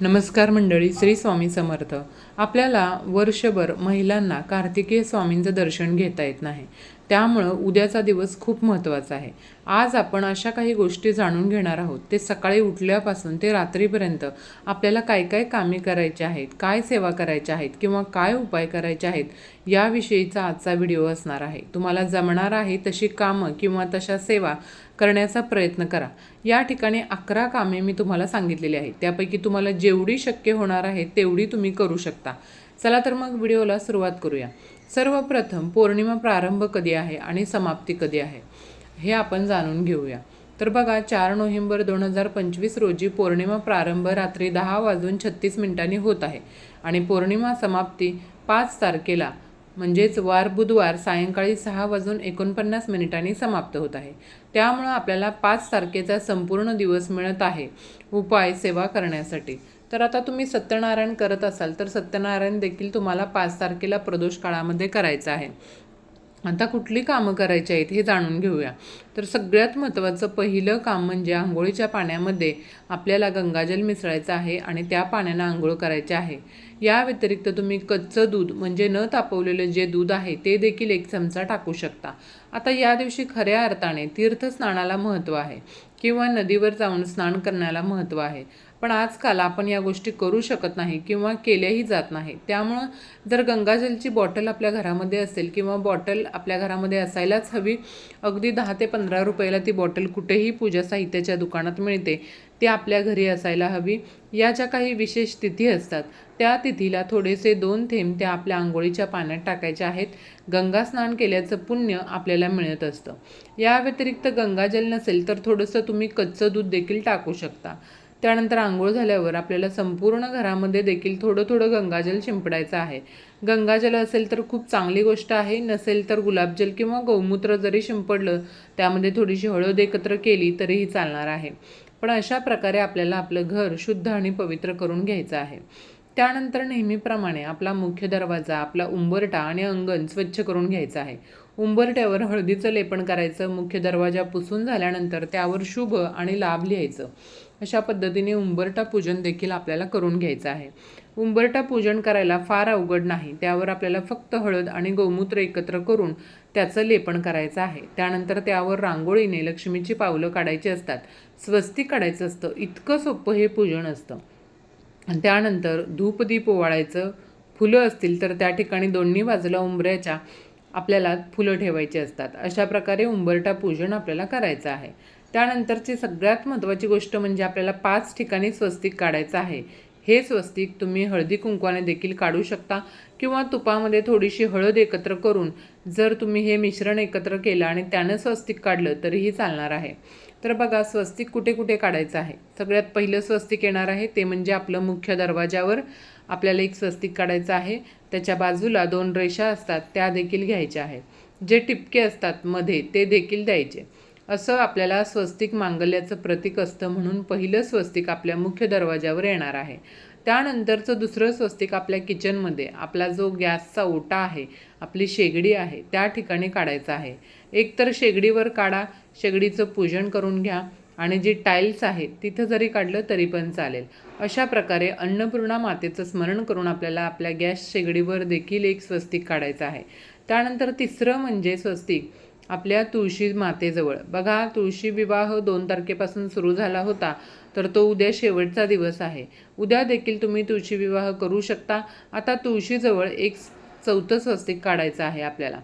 नमस्कार मंडळी श्री स्वामी समर्थ. आपल्याला वर्षभर महिलांना कार्तिकेय स्वामींचं दर्शन घेता येत नाही. त्यामुळं उद्याचा दिवस खूप महत्त्वाचा आहे. आज आपण अशा काही गोष्टी जाणून घेणार आहोत. ते सकाळी उठल्यापासून ते रात्रीपर्यंत आपल्याला काय काय कामे करायची आहेत काय सेवा करायच्या आहेत किंवा काय उपाय करायचे आहेत याविषयीचा आजचा व्हिडिओ असणार आहे. तुम्हाला जमणार आहे तशी कामं किंवा तशा सेवा करण्याचा प्रयत्न करा. या ठिकाणी अकरा कामे मी तुम्हाला सांगितलेली आहेत. त्यापैकी तुम्हाला जेवढी शक्य होणार आहे तेवढी तुम्ही करू शकता. चला तर मग व्हिडिओला सुरुवात करूया. सर्वप्रथम पौर्णिमा प्रारंभ कधी आहे आणि समाप्ती कधी आहे हे आपण जाणून घेऊया. तर बघा चार नोव्हेंबर दोन हजार पंचवीस रोजी पौर्णिमा प्रारंभ रात्री दहा वाजून छत्तीस मिनिटांनी होत आहे आणि पौर्णिमा समाप्ती पाच तारखेला म्हणजेच वार बुधवार सायंकाळी सहा वाजून एकोणपन्नास मिनिटांनी समाप्त होत आहे. त्यामुळं आपल्याला पाच तारखेचा संपूर्ण दिवस मिळत आहे उपाय सेवा करण्यासाठी. तर आता तुम्ही सत्यनारायण करत असाल तर सत्यनारायण देखील तुम्हाला पाच तारखेला प्रदोष काळामध्ये करायचं आहे. आता कुठली कामं करायची आहेत हे जाणून घेऊया. तर सगळ्यात महत्त्वाचं पहिलं काम म्हणजे आंघोळीच्या पाण्यामध्ये आपल्याला गंगाजल मिसळायचं आहे आणि त्या पाण्यानं आंघोळ करायचे आहे. या व्यतिरिक्त तुम्ही कच्चं दूध म्हणजे न तापवलेलं जे दूध आहे ते देखील एक चमचा टाकू शकता. आता या दिवशी खऱ्या अर्थाने तीर्थस्नानाला महत्त्व आहे किंवा नदीवर जाऊन स्नान करण्याला महत्त्व आहे. पण आजकाल आपण या गोष्टी करू शकत नाही किंवा केल्याही जात नाही. त्यामुळं जर गंगाजलची बॉटल आपल्या घरामध्ये असेल किंवा बॉटल आपल्या घरामध्ये असायलाच हवी अगदी दहा ते पंधरा रुपयाला ती बॉटल कुठेही पूजा साहित्याच्या दुकानात मिळते ती आपल्या घरी असायला हवी. या ज्या काही विशेष तिथी असतात त्या तिथीला थोडेसे दोन थेंब त्या आपल्या आंघोळीच्या पाण्यात टाकायचे आहेत. गंगा स्नान केल्याचं पुण्य आपल्याला मिळत असतं. या व्यतिरिक्त गंगाजल नसेल तर थोडंसं तुम्ही कच्चं दूध देखील टाकू शकता. त्यानंतर आंघोळ झाल्यावर आपल्याला संपूर्ण घरामध्ये देखील थोडं थोडं गंगाजल शिंपडायचं आहे. गंगाजल असेल तर खूप चांगली गोष्ट आहे नसेल तर गुलाबजल किंवा गौमूत्र जरी शिंपडलं त्यामध्ये थोडीशी हळद एकत्र केली तरीही चालणार आहे. पण अशा प्रकारे आपल्याला आपलं घर शुद्ध आणि पवित्र करून घ्यायचं आहे. त्यानंतर नेहमीप्रमाणे आपला मुख्य दरवाजा आपला उंबरटा आणि अंगण स्वच्छ करून घ्यायचं आहे. उंबरट्यावर हळदीचं लेपन करायचं मुख्य दरवाजा पुसून झाल्यानंतर त्यावर शुभ आणि लाभ लिहायचं. अशा पद्धतीने उंबरटा पूजन देखील आपल्याला करून घ्यायचं आहे. उंबरटा पूजन करायला फार अवघड नाही. त्यावर आपल्याला फक्त हळद आणि गोमूत्र एकत्र करून त्याचं लेपन करायचं आहे. त्यानंतर त्यावर रांगोळीने लक्ष्मीची पावलं काढायची असतात. स्वस्ती काढायचं असतं. इतकं सोपं हे पूजन असतं. त्यानंतर धूपदीप ओवाळायचं. फुलं असतील तर त्या ठिकाणी दोन्ही बाजूला उंबऱ्याच्या आपल्याला फुलं ठेवायची असतात. अशा प्रकारे उंबरटा पूजन आपल्याला करायचं आहे. त्यानंतरची सगळ्यात महत्त्वाची गोष्ट म्हणजे आपल्याला पाच ठिकाणी स्वस्तिक काढायचं आहे. हे स्वस्तिक तुम्ही हळदी कुंकवाने देखील काढू शकता किंवा तुपामध्ये थोडीशी हळद एकत्र करून जर तुम्ही हे मिश्रण एकत्र केलं आणि त्यानं स्वस्तिक काढलं तरीही चालणार आहे. तर बघा स्वस्तिक कुठे कुठे काढायचं आहे? सगळ्यात पहिलं स्वस्तिक येणार आहे ते म्हणजे आपलं मुख्य दरवाजावर आपल्याला एक स्वस्तिक काढायचं आहे. त्याच्या बाजूला दोन रेषा असतात त्या देखील घ्यायच्या आहेत. जे टिपके असतात मध्ये ते देखील द्यायचे. असं आपल्याला स्वस्तिक मांगल्याचं प्रतीक असतं म्हणून पहिलं स्वस्तिक आपल्या मुख्य दरवाजावर येणार आहे. त्यानंतरचं दुसरं स्वस्तिक आपल्या किचनमध्ये आपला जो गॅसचा ओटा आहे आपली शेगडी आहे त्या ठिकाणी काढायचं आहे. एकतर शेगडीवर काढा शेगडीचं पूजन करून घ्या आणि जी टाईल्स आहेत तिथं जरी काढलं तरी पण चालेल. अशा प्रकारे अन्नपूर्णा मातेचं स्मरण करून आपल्याला आपल्या गॅस शेगडीवर देखील एक स्वस्तिक काढायचं आहे. त्यानंतर तिसरं म्हणजे स्वस्तिक आपल्या तुळशी मातेजवळ. बघा तुळशी विवाह दोन तारखेपासून सुरू झाला होता तर तो उद्या शेवटचा दिवस आहे. उद्या देखील तुम्ही तुळशी विवाह करू शकता. आता तुळशीजवळ एक चौथं स्वस्तिक काढायचं आहे आपल्याला.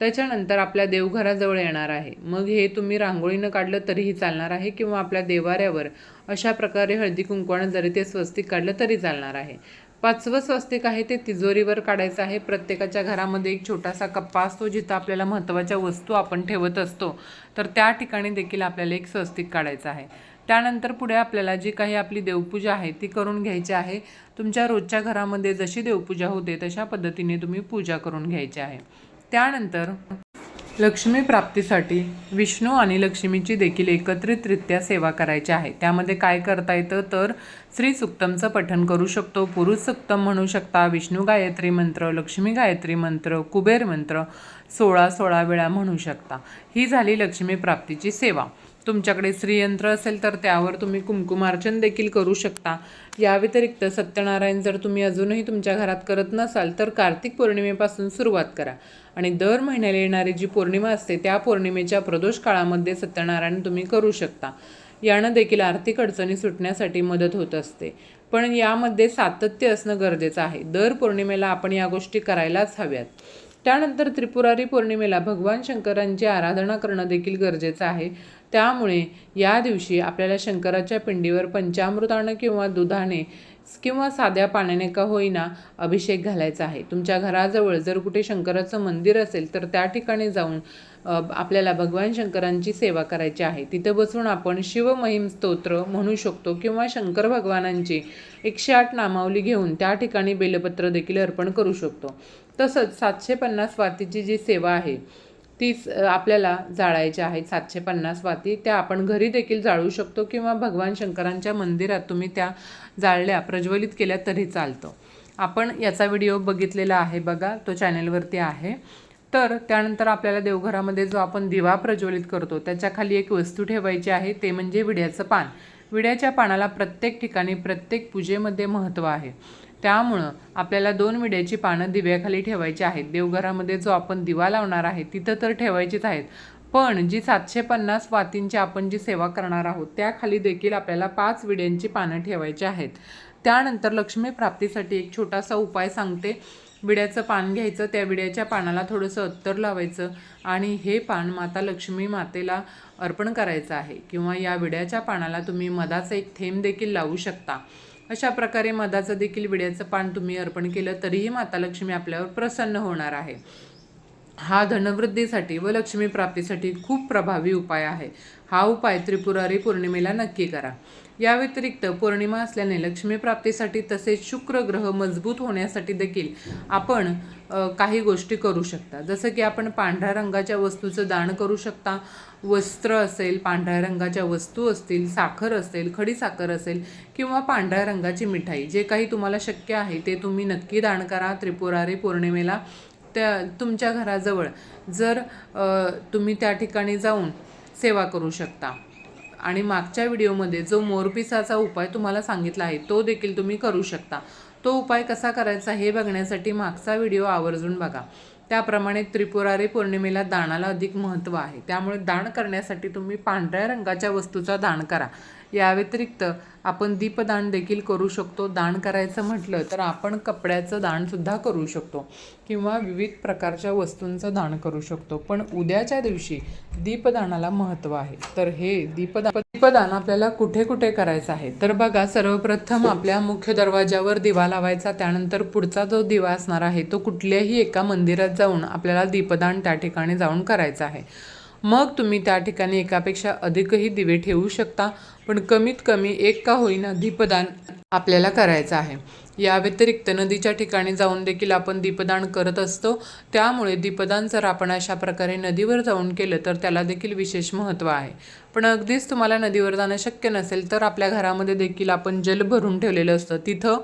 त्याच्यानंतर आपल्या देवघराजवळ येणार आहे. मग हे तुम्ही रांगोळीनं काढलं तरीही चालणार आहे किंवा आपल्या देवाऱ्यावर अशा प्रकारे हळदी कुंकवानं जरी ते स्वस्तिक काढलं तरी चालणार आहे. पाचवं स्वस्तिक आहे ते तिजोरीवर काढायचं आहे. प्रत्येकाच्या घरामध्ये एक छोटासा कप्पा असतो जिथं आपल्याला महत्त्वाच्या वस्तू आपण ठेवत असतो. तर त्या ठिकाणी देखील आपल्याला एक स्वस्तिक काढायचं आहे. त्यानंतर पुढे आपल्याला जी काही आपली देवपूजा आहे ती करून घ्यायची आहे. तुमच्या रोजच्या घरामध्ये जशी देवपूजा होते तशा पद्धतीने तुम्ही पूजा करून घ्यायची आहे. त्यानंतर लक्ष्मी प्राप्तीसाठी विष्णू आणि लक्ष्मीची देखील एकत्रितरित्या सेवा करायची आहे. त्यामध्ये काय करता येतं? तर श्री सुक्तमचं पठण करू शकतो. पुरुष सुक्तम म्हणू शकता. विष्णू गायत्री मंत्र लक्ष्मी गायत्री मंत्र कुबेर मंत्र सोळा सोळा वेळा म्हणू शकता. ही झाली लक्ष्मी प्राप्तीची सेवा. तुमच्याकडे श्रीयंत्र असेल तर त्यावर तुम्ही कुंकुमार्चन देखील करू शकता. या व्यतिरिक्त सत्यनारायण जर तुम्ही अजूनही तुमच्या घरात करत नसाल तर कार्तिक पौर्णिमेपासून सुरुवात करा. आणि दर महिन्याला येणारी जी पौर्णिमा असते त्या पौर्णिमेच्या प्रदोष काळामध्ये सत्यनारायण तुम्ही करू शकता. यानं देखील आर्थिक अडचणी सुटण्यासाठी मदत होत असते. पण यामध्ये सातत्य असणं गरजेचं आहे. दर पौर्णिमेला आपण या गोष्टी करायलाच हव्यात. त्यानंतर त्रिपुरारी पौर्णिमेला भगवान शंकरांची आराधना करणं देखील गरजेचं आहे. त्यामुळे या दिवशी आपल्याला शंकराच्या पिंडीवर पंचामृतानं किंवा दुधाने किंवा साध्या पाण्याने का होईना अभिषेक घालायचा आहे. तुमच्या घराजवळ जर कुठे शंकराचं मंदिर असेल तर त्या ठिकाणी जाऊन आपल्याला भगवान शंकरांची सेवा करायची आहे. तिथं बसून आपण शिवमहिम स्तोत्र म्हणू शकतो किंवा शंकर भगवानांची एकशे आठ नामावली घेऊन त्या ठिकाणी बेलपत्र देखील अर्पण करू शकतो. तसंच सातशे पन्नास वातीची जी सेवा आहे तीच आपल्याला जाळायची आहेत सातशे पन्नास वाती त्या आपण घरी देखील जाळू शकतो किंवा भगवान शंकरांच्या मंदिरात तुम्ही त्या जाळल्या प्रज्वलित केल्या तरी चालतं. आपण याचा व्हिडिओ बघितलेला आहे बघा तो चॅनेलवरती आहे. तर त्यानंतर आपल्याला देवघरामध्ये जो आपण दिवा प्रज्वलित करतो त्याच्याखाली एक वस्तू ठेवायची आहे ते म्हणजे विड्याचं पान. विड्याच्या पानाला प्रत्येक ठिकाणी प्रत्येक पूजेमध्ये महत्त्व आहे. त्यामुळं आपल्याला दोन विड्याची पानं दिव्याखाली ठेवायची आहेत. देवघरामध्ये जो आपण दिवा लावणार आहे तिथं तर ठेवायचीच आहेत. पण जी सातशे पन्नास वातींची आपण जी सेवा करणार आहोत त्याखाली देखील आपल्याला पाच विड्यांची पानं ठेवायची आहेत. त्यानंतर लक्ष्मी प्राप्तीसाठी एक छोटासा उपाय सांगते. विड्याचं पान घ्यायचं त्या विड्याच्या पानाला थोडंसं अत्तर लावायचं आणि हे पान माता लक्ष्मी मातेला अर्पण करायचं आहे किंवा या विड्याच्या पानाला तुम्ही मधाचा एक थेंब देखील लावू शकता. अशा प्रकारे मधाचं देखील विड्याचं पान तुम्ही अर्पण केलं तरीही माता लक्ष्मी आपल्यावर प्रसन्न होणार आहे. हा धनवृद्धीसाठी व लक्ष्मी प्राप्तीसाठी खूप प्रभावी उपाय आहे. हा उपाय त्रिपुरारी पौर्णिमेला नक्की करा. या व्यतिरिक्त पौर्णिमा असल्याने लक्ष्मी प्राप्तीसाठी तसेच शुक्र ग्रह मजबूत होण्यासाठी देखील आपण काही गोष्टी करू शकता. जसं की आपण पांढऱ्या रंगाच्या वस्तूचं दान करू शकता. वस्त्र असेल पांढऱ्या रंगाच्या वस्तू असतील साखर असेल खडी साखर असेल किंवा पांढऱ्या रंगाची मिठाई. जे काही तुम्हाला शक्य आहे ते तुम्ही नक्की दान करा त्रिपुरारी पौर्णिमेला. त्या तुमच्या घराजवळ जर तुम्ही त्या ठिकाणी जाऊन सेवा करू शकता. आणि मागच्या व्हिडिओमध्ये जो मोरपिसाचा उपाय तुम्हाला सांगितला आहे तो देखील तुम्ही करू शकता. तो उपाय कसा करायचा हे बघण्यासाठी मागचा व्हिडिओ आवर्जून बघा. त्याप्रमाणे त्रिपुरारी पौर्णिमेला दानाला अधिक महत्त्व आहे. त्यामुळे दान करण्यासाठी तुम्ही पांढऱ्या रंगाच्या वस्तूचा दान करा. या व्यतिरिक्त आपण दीपदान देखील करू शकतो. दान करायचं म्हटलं तर आपण कपड्याचं दानसुद्धा करू शकतो किंवा विविध प्रकारच्या वस्तूंचं दान करू शकतो. पण उद्याच्या दिवशी दीपदानाला महत्त्व आहे. तर हे दीपदान दीपदान आपल्याला कुठे कुठे करायचं आहे? तर बघा सर्वप्रथम आपल्या मुख्य दरवाज्यावर दिवा लावायचा. त्यानंतर पुढचा जो दिवा असणार आहे तो कुठल्याही एका मंदिरात जाऊन आपल्याला दीपदान त्या ठिकाणी जाऊन करायचं आहे. मग तुम्ही त्या ठिकाणी एकापेक्षा अधिकही दिवे ठेवू शकता. पण कमीत कमी एक का होईना दीपदान आपल्याला करायचं आहे. या व्यतिरिक्त नदीच्या ठिकाणी जाऊन देखील आपण दीपदान करत असतो. त्यामुळे दीपदान जर आपण अशा प्रकारे नदीवर जाऊन केलं तर त्याला देखील विशेष महत्त्व आहे. पण अगदीच तुम्हाला नदीवर जाणं शक्य नसेल तर आपल्या घरामध्ये देखील आपण जल भरून ठेवलेलं असतं. तिथं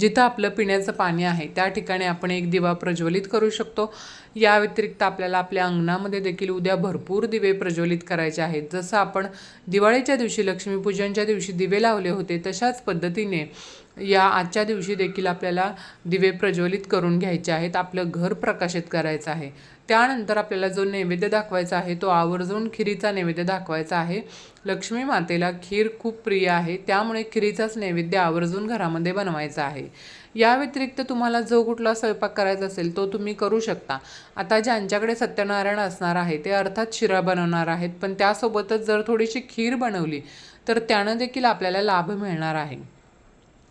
जिथं आपलं पिण्याचं पाणी आहे त्या ठिकाणी आपण एक दिवा प्रज्वलित करू शकतो. या व्यतिरिक्त आपल्याला आपल्या अंगणामध्ये देखील उद्या भरपूर दिवे प्रज्वलित करायचे आहेत. जसं आपण दिवाळीच्या दिवशी लक्ष्मी लक्ष्मीपूजनच्या दिवशी दिवे लावले होते तशाच पद्धतीने या आजच्या दिवशी देखील आपल्याला दिवे प्रज्वलित करून घ्यायचे आहेत आपलं घर प्रकाशित करायचं आहे. त्यानंतर आपल्याला जो नैवेद्य दाखवायचा आहे तो आवर्जून खिरीचा नैवेद्य दाखवायचा आहे. लक्ष्मी मातेला खीर खूप प्रिय आहे त्यामुळे खिरीचाच नैवेद्य आवर्जून घरामध्ये बनवायचा आहे. या व्यतिरिक्त तुम्हाला जो कुठला स्वयंपाक करायचा असेल तो तुम्ही करू शकता. आता ज्यांच्याकडे सत्यनारायण असणार आहे ते अर्थात शिरा बनवणार आहेत पण त्यासोबतच जर थोडीशी खीर बनवली तर त्यानं देखील आपल्याला लाभ मिळणार आहे.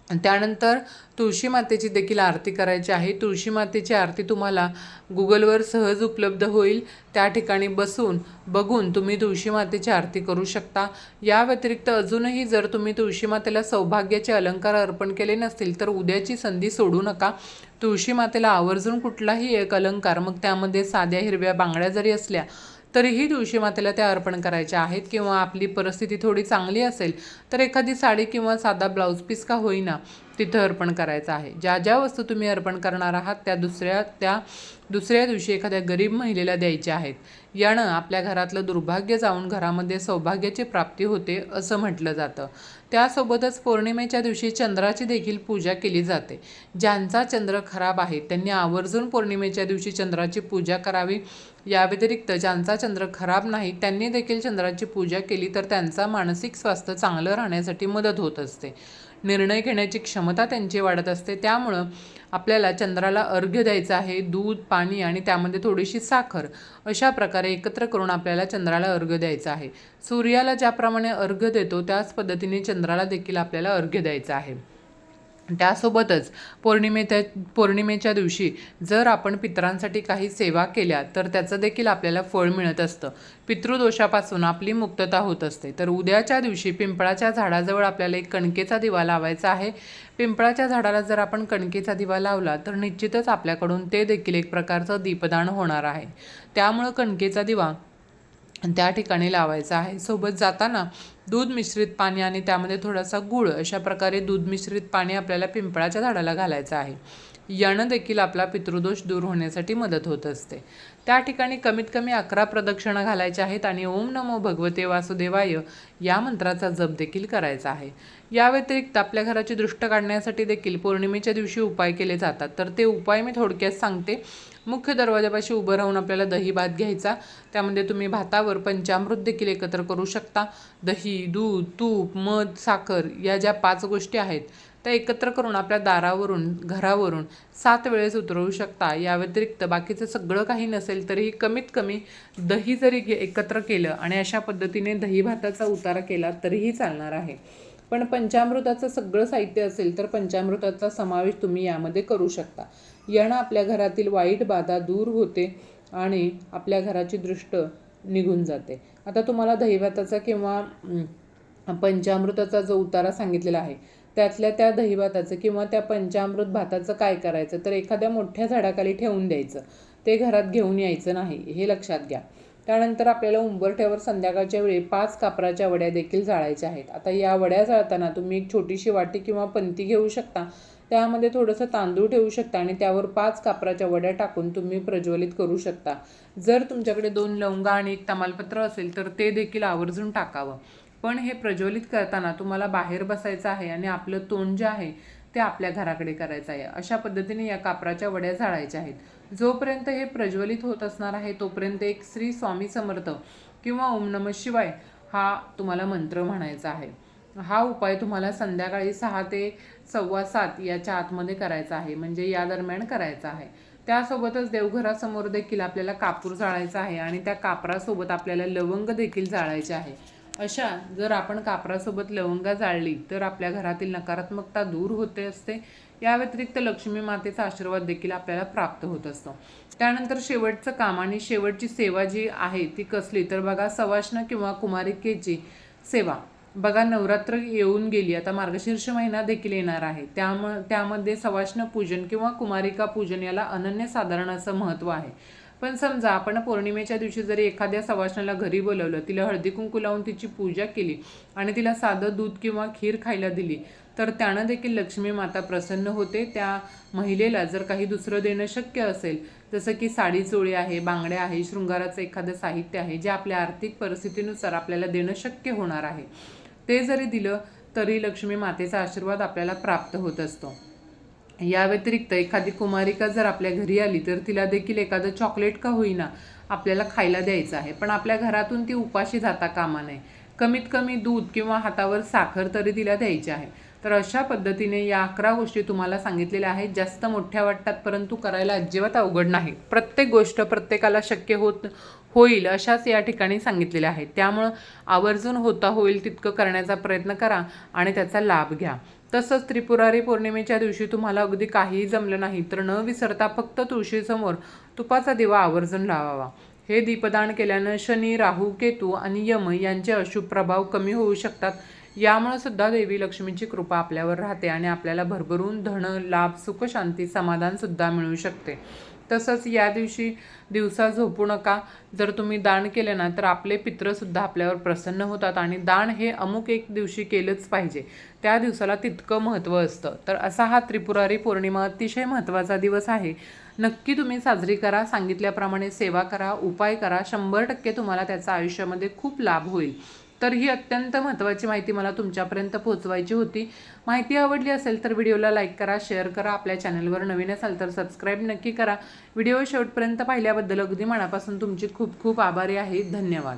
त्यानंतर तुळशी मातेची देखील आरती करायची आहे. तुळशी मातेची आरती तुम्हाला गुगलवर सहज उपलब्ध होईल. त्या ठिकाणी बसून बघून तुम्ही तुळशी मातेची आरती करू शकता. या व्यतिरिक्त अजूनही जर तुम्ही तुळशी मातेला सौभाग्याचे अलंकार अर्पण केले नसतील तर उद्याची संधी सोडू नका. तुळशी मातेला आवर्जून कुठलाही एक अलंकार मग त्यामध्ये साध्या हिरव्या बांगड्या जरी असल्या तरीही तुळशी मातेला त्या अर्पण करायच्या आहेत. किंवा आपली परिस्थिती थोडी चांगली असेल तर एखादी साडी किंवा साधा ब्लाऊज पीस का होईना तिथं अर्पण करायचं आहे. ज्या ज्या वस्तू तुम्ही अर्पण करणार आहात त्या दुसऱ्या त्या दुसऱ्या दिवशी एखाद्या गरीब महिलेला द्यायच्या आहेत. यानं आपल्या घरातलं दुर्भाग्य जाऊन घरामध्ये सौभाग्याची प्राप्ती होते असं म्हटलं जातं. त्यासोबतच पौर्णिमेच्या दिवशी चंद्राची देखील पूजा केली जाते. ज्यांचा चंद्र खराब आहे त्यांनी आवर्जून पौर्णिमेच्या दिवशी चंद्राची पूजा करावी. या व्यतिरिक्त ज्यांचा चंद्र खराब नाही त्यांनी देखील चंद्राची पूजा केली तर त्यांचा मानसिक स्वास्थ्य चांगलं राहण्यासाठी मदत होत असते. निर्णय घेण्याची क्षमता त्यांची वाढत असते. त्यामुळं आपल्याला चंद्राला अर्घ्य द्यायचं आहे दूध पाणी आणि त्यामध्ये थोडीशी साखर अशा प्रकारे एकत्र करून आपल्याला चंद्राला अर्घ्य द्यायचा आहे. सूर्याला ज्याप्रमाणे अर्घ्य देतो त्याच पद्धतीने चंद्राला देखील आपल्याला अर्घ्य द्यायचं आहे. त्यासोबतच पौर्णिमेच्या पौर्णिमेच्या दिवशी जर आपण पितरांसाठी काही सेवा केल्या तर त्याचं देखील आपल्याला फळ मिळत असतं. पितृदोषापासून आपली मुक्तता होत असते. तर उद्याच्या दिवशी पिंपळाच्या झाडाजवळ आपल्याला एक कणकेचा दिवा लावायचा आहे. पिंपळाच्या झाडाला जर आपण कणकेचा दिवा लावला तर निश्चितच आपल्याकडून ते देखील एक प्रकारचं दीपदान होणार आहे. त्यामुळं कणकेचा दिवा त्या ठिकाणी लावायचा आहे. सोबत जाताना दूध मिश्रित पाणी आणि त्यामध्ये थोडासा गूळ अशा प्रकारे दूध मिश्रित पाणी आपल्याला पिंपळाच्या झाडाला घालायचं आहे. यानं देखील आपला पितृदोष दूर होण्यासाठी मदत होत असते. त्या ठिकाणी कमीत कमी अकरा प्रदक्षिणा घालायच्या आहेत आणि ओम नमो भगवते वासुदेवाय या मंत्राचा जप देखील करायचा आहे. या व्यतिरिक्त आपल्या घराची दृष्ट काढण्यासाठी देखील पौर्णिमेच्या दिवशी उपाय केले जातात. तर ते उपाय मी थोडक्यात सांगते. मुख्य दरवाजापाशी उभं राहून आपल्याला दही भात घ्यायचा. त्यामध्ये तुम्ही भातावर पंचामृत देखील एकत्र करू शकता. दही दूध तूप मध साखर या ज्या पाच गोष्टी आहेत त्या एकत्र करून आपल्या दारावरून घरावरून सात वेळेस उतरवू शकता. या व्यतिरिक्त बाकीचं सगळं काही नसेल तरीही कमीत कमी दही जरी घे एकत्र केलं आणि अशा पद्धतीने दही भाताचा उतारा केला तरीही चालणार आहे. पण पंचामृताचं सगळं साहित्य असेल तर पंचामृताचा समावेश तुम्ही यामध्ये करू शकता. यानं आपल्या घरातील वाईट बाधा दूर होते आणि आपल्या घराची दृष्ट निघून जाते. आता तुम्हाला दहिभाताचा किंवा पंचामृताचा जो उतारा सांगितलेला आहे त्यातल्या त्या दहीभाताचं किंवा त्या पंचामृत भाताचं काय करायचं? तर एखाद्या मोठ्या झाडाखाली ठेवून द्यायचं. ते घरात घेऊन यायचं नाही हे लक्षात घ्या. त्यानंतर आपल्याला उंबरठ्यावर संध्याकाळच्या वेळी पाच कापराच्या वड्या देखील जाळायच्या आहेत. आता या वड्या जाळताना तुम्ही एक छोटीशी वाटी किंवा पंती घेऊ शकता. त्यामध्ये थोडंसं तांदूळ ठेवू शकता आणि त्यावर पाच कापराच्या वड्या टाकून तुम्ही प्रज्वलित करू शकता. जर तुमच्याकडे दोन लवंगा आणि एक तमालपत्र असेल तर ते देखील आवर्जून टाकावं. पण हे प्रज्वलित करताना तुम्हाला बाहेर बसायचं आहे आणि आपलं तोंड जे आहे ते आपल्या घराकडे करायचं आहे. अशा पद्धतीने या कापराच्या वड्या झाडायच्या आहेत. जोपर्यंत हे प्रज्वलित होत असणार आहे तोपर्यंत एक श्री स्वामी समर्थ किंवा ओम नम शिवाय हा तुम्हाला मंत्र म्हणायचा आहे. हा उपाय तुम्हाला संध्याकाळी सहा ते सव्वा सात याच्या आतमध्ये करायचा आहे. म्हणजे या दरम्यान करायचा आहे. त्यासोबतच देवघरासमोर देखील आपल्याला कापूर जाळायचा आहे आणि त्या कापरासोबत आपल्याला लवंग देखील जाळायचे आहे. अशा जर आपण कापरासोबत लवंगा जाळली तर आपल्या घरातील नकारात्मकता दूर होते असते. या व्यतिरिक्त लक्ष्मी मातेचा आशीर्वाद देखील आपल्याला प्राप्त होत असतो. त्यानंतर शेवटचं काम आणि शेवटची सेवा जी आहे ती कसली तर बघा सवाष्ण किंवा कुमारिकेची सेवा. बघा नवरात्र येऊन गेली. आता मार्गशीर्ष महिना देखील येणार आहे. त्याम त्यामध्ये सवाष्ण पूजन किंवा कुमारिका पूजन याला अनन्यसाधारण असं महत्त्व आहे. पण समजा आपण पौर्णिमेच्या दिवशी जरी एखाद्या सवाष्णाला घरी बोलवलं तिला हळदी कुंकू लावून तिची पूजा केली आणि तिला साधं दूध किंवा खीर खायला दिली तर त्यानं देखील लक्ष्मी माता प्रसन्न होते. त्या महिलेला जर काही दुसरं देणं शक्य असेल जसं की साडी चोळी आहे बांगड्या आहे शृंगाराचं एखादं साहित्य आहे जे आपल्या आर्थिक परिस्थितीनुसार आपल्याला देणं शक्य होणार आहे. ते जरी दिलं तरी लक्ष्मी मातेचा आशीर्वाद आपल्याला प्राप्त होत असतो. या व्यतिरिक्त एखादी कुमारिका जर आपल्या घरी आली तर तिला देखील एखादं चॉकलेट का होईना आपल्याला खायला द्यायचं आहे. पण आपल्या घरातून ती उपाशी जाता कामा नये. कमीत कमी दूध किंवा हातावर साखर तरी तिला द्यायची आहे. तर अशा पद्धतीने या अकरा गोष्टी तुम्हाला सांगितलेल्या आहेत. जास्त मोठ्या वाटतात परंतु करायला अजिबात अवघड नाही. प्रत्येक गोष्ट प्रत्येकाला शक्य होत होईल अशाच या ठिकाणी सांगितलेल्या आहेत. त्यामुळं आवर्जून होता होईल तितकं करण्याचा प्रयत्न करा आणि त्याचा लाभ घ्या. तसंच त्रिपुरारी पौर्णिमेच्या दिवशी तुम्हाला अगदी काहीही जमलं नाही तर न विसरता फक्त तुळशीसमोर तुपाचा दिवा आवर्जून लावावा. हे दीपदान केल्यानं शनी राहू केतू आणि यम यांचे अशुभ प्रभाव कमी होऊ शकतात. यामुळे सुद्धा देवी लक्ष्मीची कृपा आपल्यावर राहते आणि आपल्याला भरभरून धन लाभ सुख शांती मिळू शकते. तसंच या दिवशी दिवसा झोपू नका. जर तुम्ही दान केले ना तर आपले पित्रसुद्धा आपल्यावर प्रसन्न होतात आणि दान हे अमुक एक दिवशी केलंच पाहिजे. त्या दिवसाला तितकं महत्त्व असतं. तर असा हा त्रिपुरारी पौर्णिमा अतिशय महत्त्वाचा दिवस आहे. नक्की तुम्ही साजरी करा. सांगितल्याप्रमाणे सेवा करा उपाय करा. शंभर टक्के तुम्हाला त्याचा आयुष्यामध्ये खूप लाभ होईल. तर ही अत्यंत महत्त्वाची माहिती मला तुमच्यापर्यंत पोहोचवायची होती. माहिती आवडली असेल तर व्हिडिओला लाईक करा शेअर करा आपल्या चॅनलवर नवीन असाल तर सबस्क्राईब नक्की करा. व्हिडिओ शेवटपर्यंत पाहिल्याबद्दल अगदी मनापासून तुमची खूप खूप आभारी आहे. धन्यवाद.